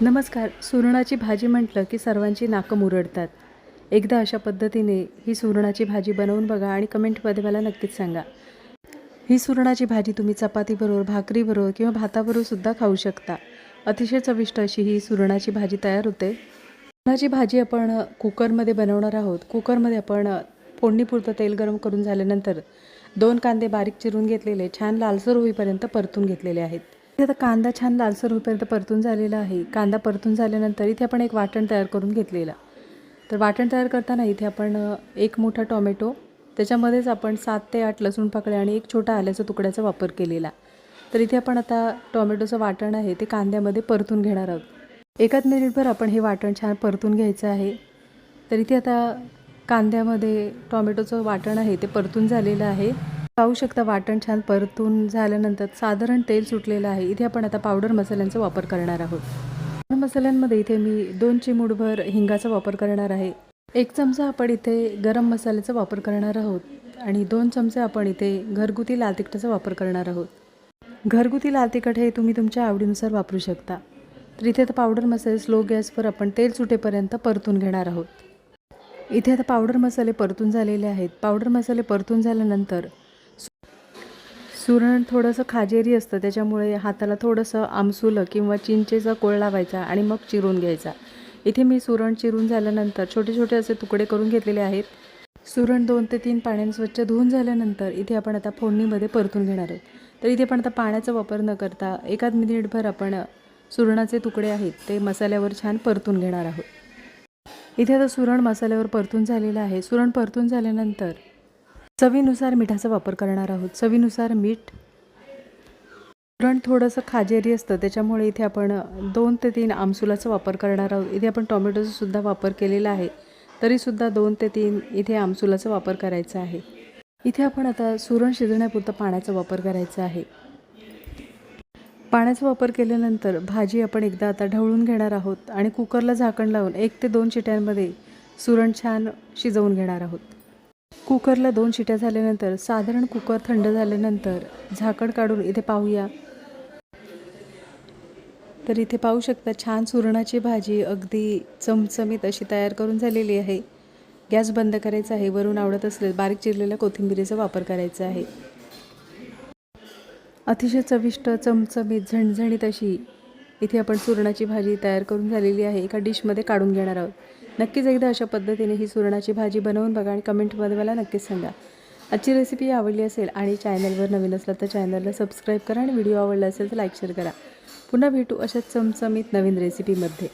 नमस्कार. सुरणाची भाजी म्हटलं की सर्वांची नाकं मुरडतात. एकदा अशा पद्धतीने ही सुरणाची भाजी बनवून बघा आणि कमेंटमध्ये मला नक्कीच सांगा. ही सुरणाची भाजी तुम्ही चपातीबरोबर भाकरीबरोबर किंवा भाताबरोबर सुद्धा खाऊ शकता. अतिशय चविष्ट अशी ही सुरणाची भाजी तयार होते. सुरणाची भाजी आपण कुकरमध्ये बनवणार आहोत. कुकरमध्ये आपण फोडणीपुरतं तेल गरम करून झाल्यानंतर दोन कांदे बारीक चिरून घेतलेले छान लालसर होईपर्यंत परतून घेतलेले आहेत. आता कांदा छान लालसर होईपर्यंत परतून झालेला आहे. कांदा परतून झाल्यानंतर इथे आपण एक वाटण तयार करून घेतलेलं. तर वाटण तयार करताना इथे आपण एक मोठा टॉमॅटो त्याच्यामध्येच आपण सात ते आठ लसूण पाकळ्या आणि एक छोटा आल्याचा तुकड्याचा वापर केलेला. तर इथे आपण आता टॉमॅटोचं वाटण आहे ते कांद्यामध्ये परतून घेणार आहोत. एकाच मिनिटभर आपण हे वाटण छान परतून घ्यायचं आहे. तर इथे आता कांद्यामध्ये टॉमॅटोचं वाटण आहे ते परतून झालेलं आहे. पाहू शकता वाटण छान परतून झाल्यानंतर साधारण तेल सुटलेलं आहे. इथे आपण आता पावडर मसाल्यांचा वापर करणार आहोत. पावडर मसाल्यांमध्ये इथे मी दोन चिमूटभर हिंगाचा वापर करणार आहे. एक चमचा आपण इथे गरम मसाल्याचा वापर करणार आहोत आणि दोन चमचे आपण इथे घरगुती लाल तिखटाचा वापर करणार आहोत. घरगुती लाल तिखट हे तुम्ही तुमच्या आवडीनुसार वापरू शकता. तर इथे आता पावडर मसाले स्लो गॅसवर आपण तेल सुटेपर्यंत परतून घेणार आहोत. इथे आता पावडर मसाले परतून झालेले आहेत. पावडर मसाले परतून झाल्यानंतर सुरण थोडंसं खाजेरी असतं त्याच्यामुळे हाताला थोडंसं आमसुलं किंवा चिंचेचा कोळ लावायचा आणि मग चिरून घ्यायचा. इथे मी सुरण चिरून झाल्यानंतर छोटे छोटे असे तुकडे करून घेतलेले आहेत. सुरण दोन ते तीन पाण्याने स्वच्छ धुवून झाल्यानंतर इथे आपण आता फोडणीमध्ये परतून घेणार आहोत. तर इथे पण आता पाण्याचा वापर न करता एकाच मिनिटभर आपण सुरणाचे तुकडे आहेत ते मसाल्यावर छान परतून घेणार आहोत. इथे आता सुरण मसाल्यावर परतून झालेलं आहे. सुरण परतून झाल्यानंतर चवीनुसार मिठाचा वापर करणार आहोत. चवीनुसार मीठ. पुरण थोडंसं खाजेरी असतं. त्याच्यामुळे इथे आपण दोन ते तीन आमसुलाचा वापर करणार आहोत. इथे आपण टोमॅटोचासुद्धा वापर केलेला आहे. तरीसुद्धा दोन ते तीन इथे आमसुलाचा वापर करायचा आहे. इथे आपण आता सुरण शिजण्यापुरतं पाण्याचा वापर करायचा आहे. पाण्याचा वापर केल्यानंतर भाजी आपण एकदा आता ढवळून घेणार आहोत आणि कुकरला झाकण लावून एक ते दोन शिट्यांमध्ये सुरण छान शिजवून घेणार आहोत. कुकरला दोन शिट्या झाल्यानंतर साधारण कुकर थंड झाल्यानंतर झाकण काढून इथे पाहूया. तर इथे पाहू शकता छान सुरणाची भाजी अगदी चमचमीत अशी तयार करून झालेली आहे. गॅस बंद करायचा आहे वरून आवडत असले बारीक चिरलेल्या कोथिंबिरीचा वापर करायचा आहे. अतिशय चविष्ट चमचमीत झणझणीत अशी इथे आपण सुरणाची भाजी तयार करून झालेली आहे. एका डिशमध्ये काढून घेणार आहोत. नक्कीच एकदा अशा पद्धतीने ही सुरणाची भाजी बनवून बघा आणि कमेंटमध्ये मला नक्कीच सांगा. आजची रेसिपी आवडली असेल आणि चॅनलवर नवीन असला तर चॅनलला सबस्क्राईब करा आणि व्हिडिओ आवडला असेल तर लाईक शेअर करा. पुन्हा भेटू अशाच चमचमीत नवीन रेसिपीमध्ये